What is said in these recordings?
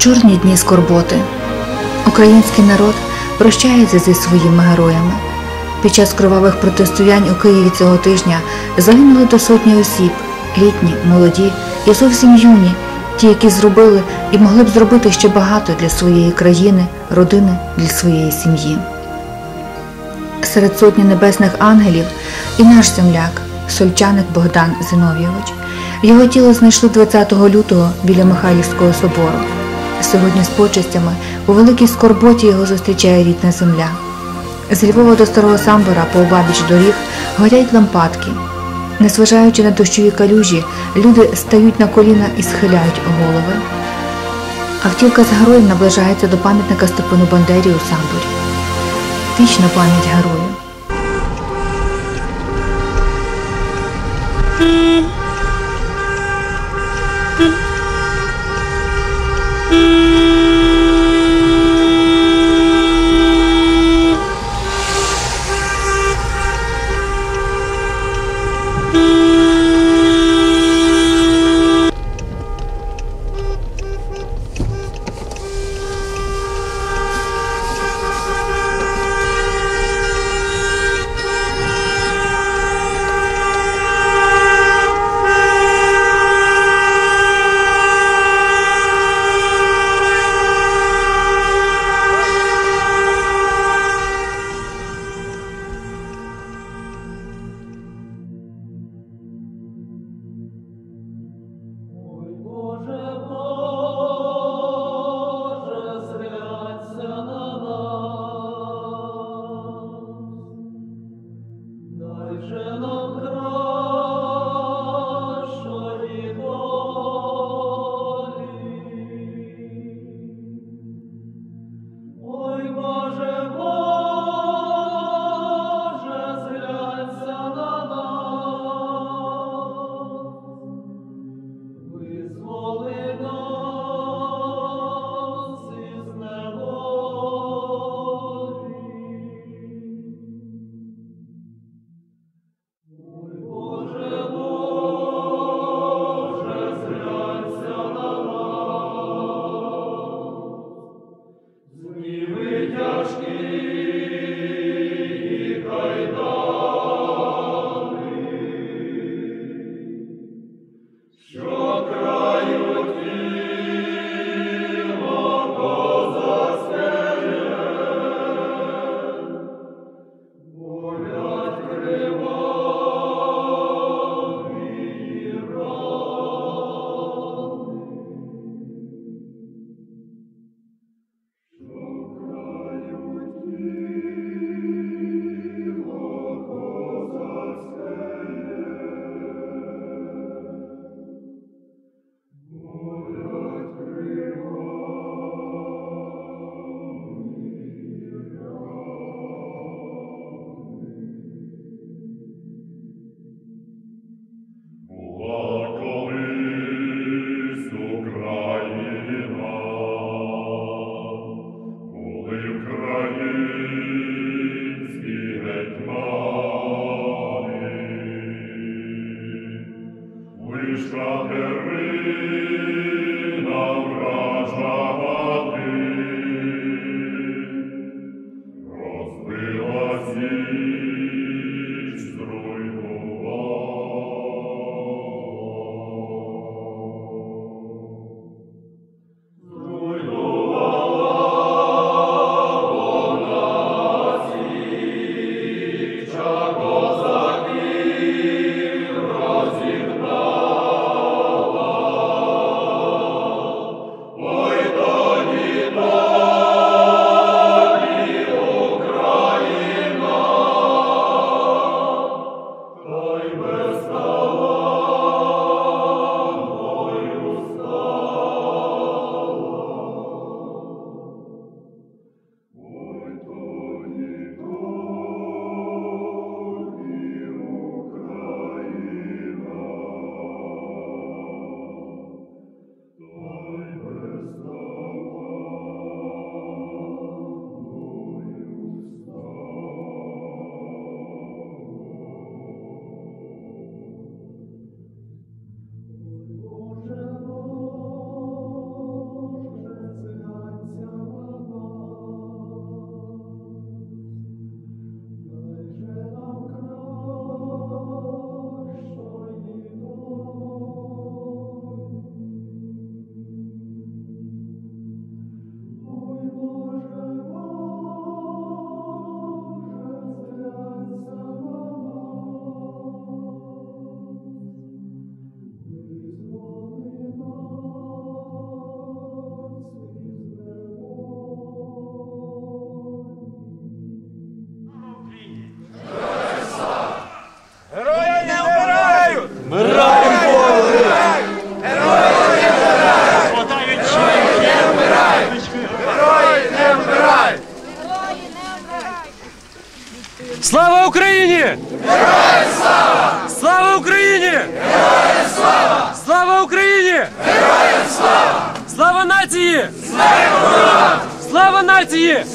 Чорні дні скорботи. Український народ прощається зі своїми героями. Під час кровавих протистоянь у Києві цього тижня загинули до сотні осіб, літні, молоді і зовсім юні, ті, які зробили і могли б зробити ще багато для своєї країни, родини, для своєї сім'ї. Серед сотні небесних ангелів і наш земляк, сольчаник Богдан Зиновійович. Його тіло знайшли 20 лютого біля Михайлівського собору. Сьогодні з почестями у великій скорботі його зустрічає рідна земля. З Львова до старого самбора по обабіч доріг горять лампадки. Незважаючи на дощові калюжі, люди стають на коліна і схиляють голови. Автівка з героєм наближається до пам'ятника Степану Бандері у самборі. Вічна пам'ять герою.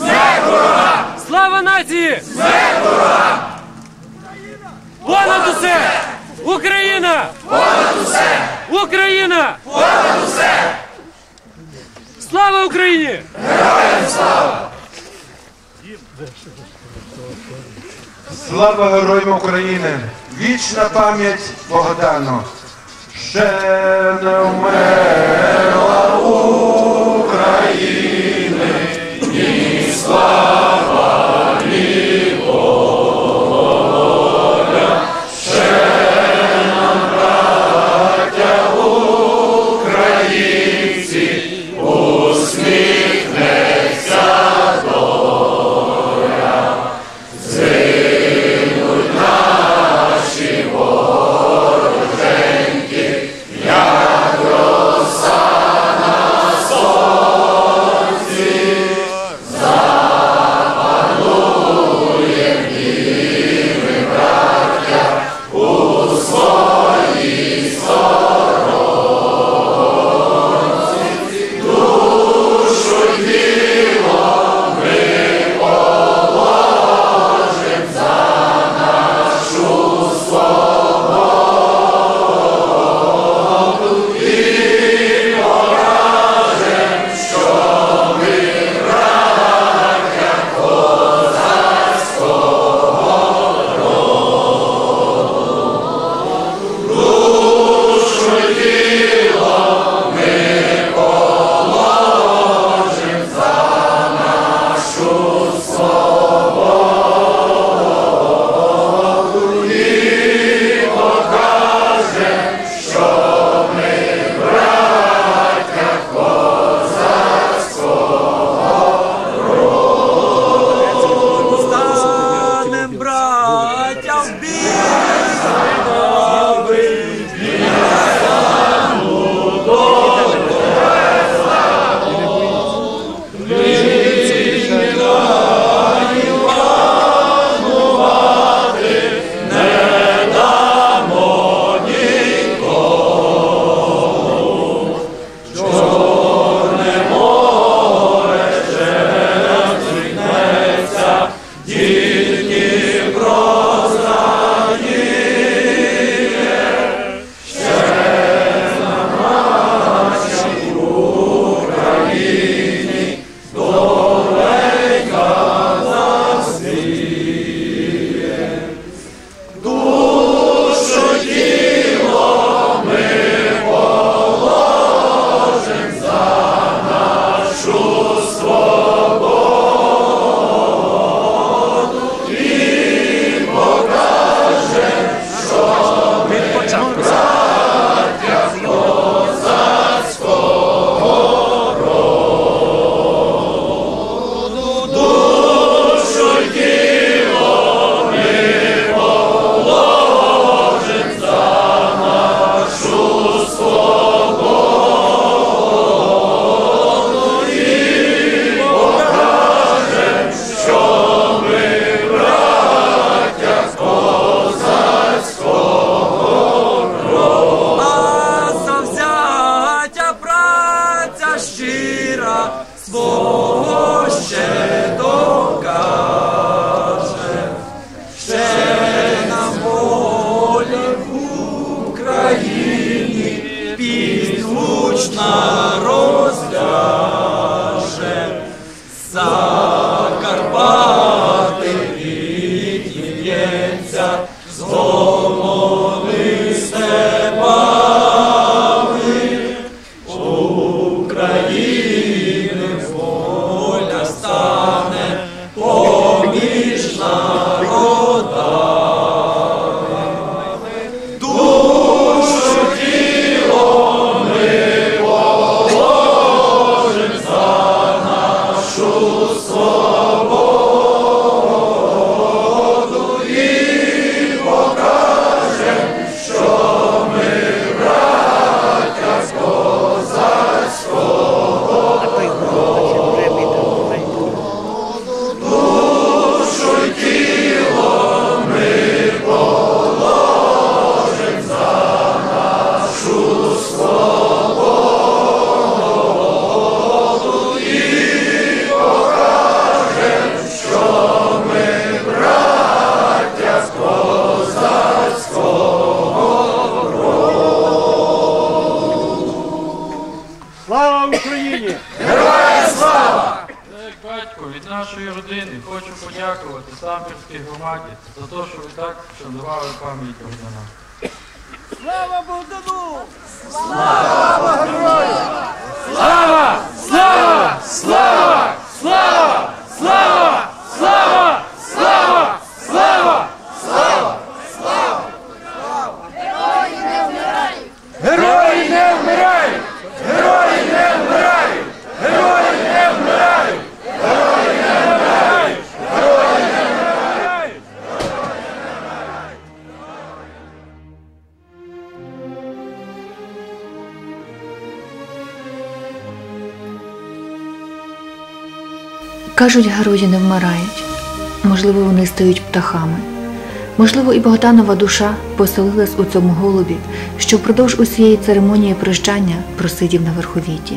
Смерть! Слава нації! Смерть ворога! Понад усе! Україна! Понад усе! Україна! Понад усе! Слава Україні! Героям слава! Слава героям України! Вічна пам'ять Богдану! Ще не вмерла у... Tchau, tchau! Кажуть, герої не вмирають. Можливо, вони стають птахами. Можливо, і Богданова душа поселилась у цьому голубі, що впродовж усієї церемонії прощання просидів на верховіті.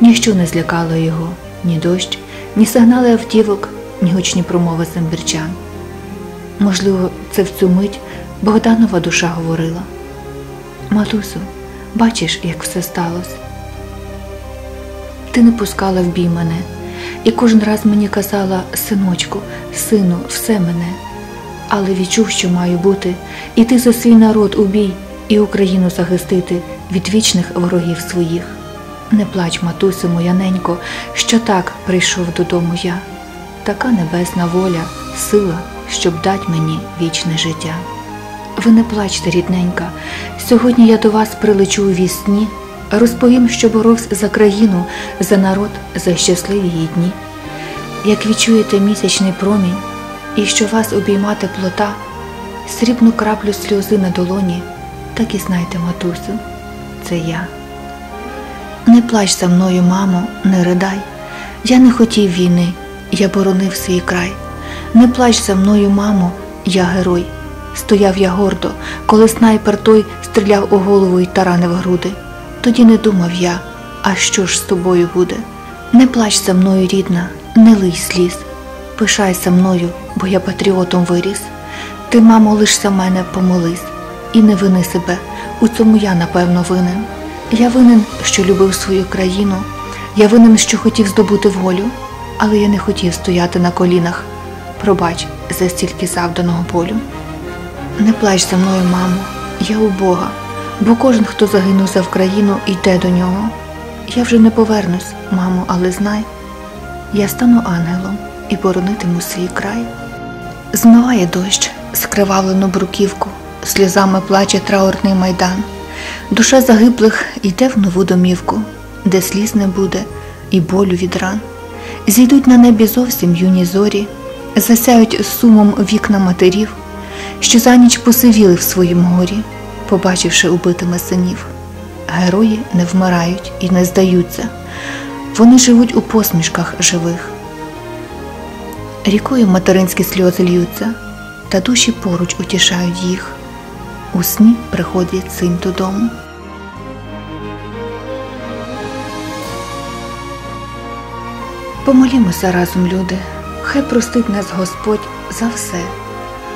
Ніщо не злякало його, ні дощ, ні сигнали автівок, ні гучні промови самбірчан. Можливо, це в цю мить Богданова душа говорила. Матусю, бачиш, як все сталося. Ти не пускала в бій мене, і кожен раз мені казала синочку, сину, все мене. Але відчув, що маю бути, іти за свій народ у бій і Україну захистити від вічних ворогів своїх. Не плач, матусю, моя ненько, що так прийшов додому я. Така небесна воля, сила, щоб дать мені вічне життя. Ви не плачте, рідненька. Сьогодні я до вас прилечу у вісні, розповім, що боровся за країну, за народ, за щасливі її дні. Як відчуєте місячний промінь, і що вас обійма теплота, срібну краплю сльози на долоні, так і знайте, матусю, це я. Не плач за мною, мамо, не ридай. Я не хотів війни, я боронив свій край. Не плач за мною, мамо, я герой. Стояв я гордо, коли снайпер той стріляв у голову й таранив груди. Тоді не думав я, а що ж з тобою буде? Не плач за мною, рідна, не лий сліз. Пишайся мною, бо я патріотом виріс. Ти, мамо, лиш за мене помолись, і не вини себе, у цьому я, напевно, винен. Я винен, що любив свою країну, я винен, що хотів здобути волю, але я не хотів стояти на колінах. Пробач за стільки завданого болю. Не плач за мною, мамо, я у Бога, бо кожен, хто загинув за Вкраїну, йде до нього. Я вже не повернусь, мамо, але знай, я стану ангелом і боронитиму свій край. Змиває дощ скривавлену бруківку, сльозами плаче траурний майдан. Душа загиблих йде в нову домівку, де сліз не буде і болю від ран. Зійдуть на небі зовсім юні зорі, засяють сумом вікна матерів, що за ніч посивіли в своїм горі, побачивши убитими синів. Герої не вмирають і не здаються, вони живуть у посмішках живих. Рікою материнські сльози льються, та душі поруч утішають їх. У сні приходить син додому. Помолімося разом, люди, хай простить нас Господь за все,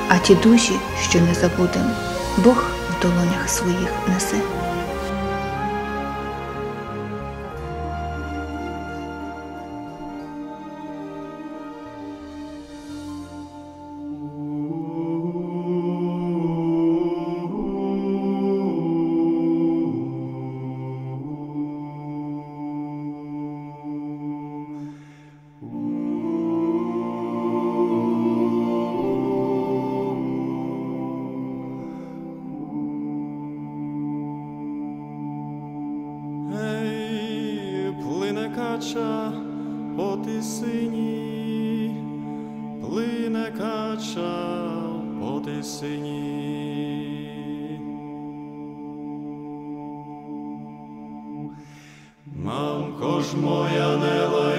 а ті душі, що не забудем, Бог долонях своїх несе. Мамко ж моя не лай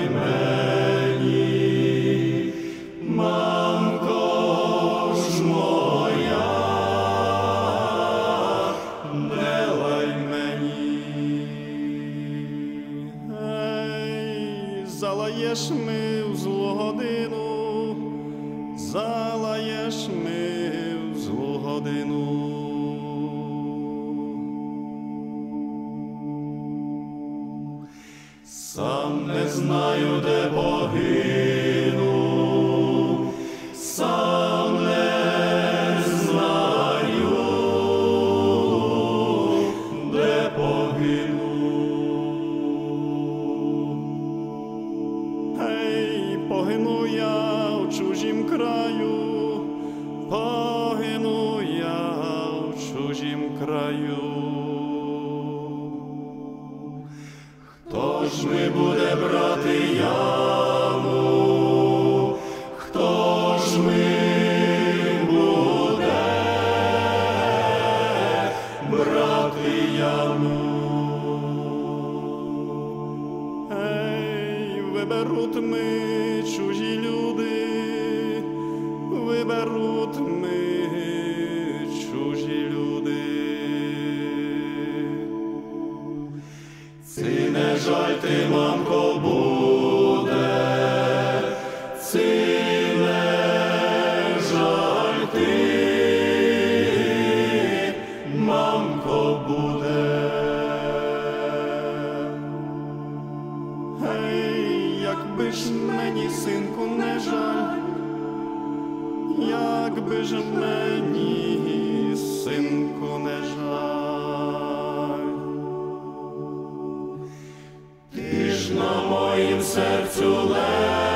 моїм серцю лежав,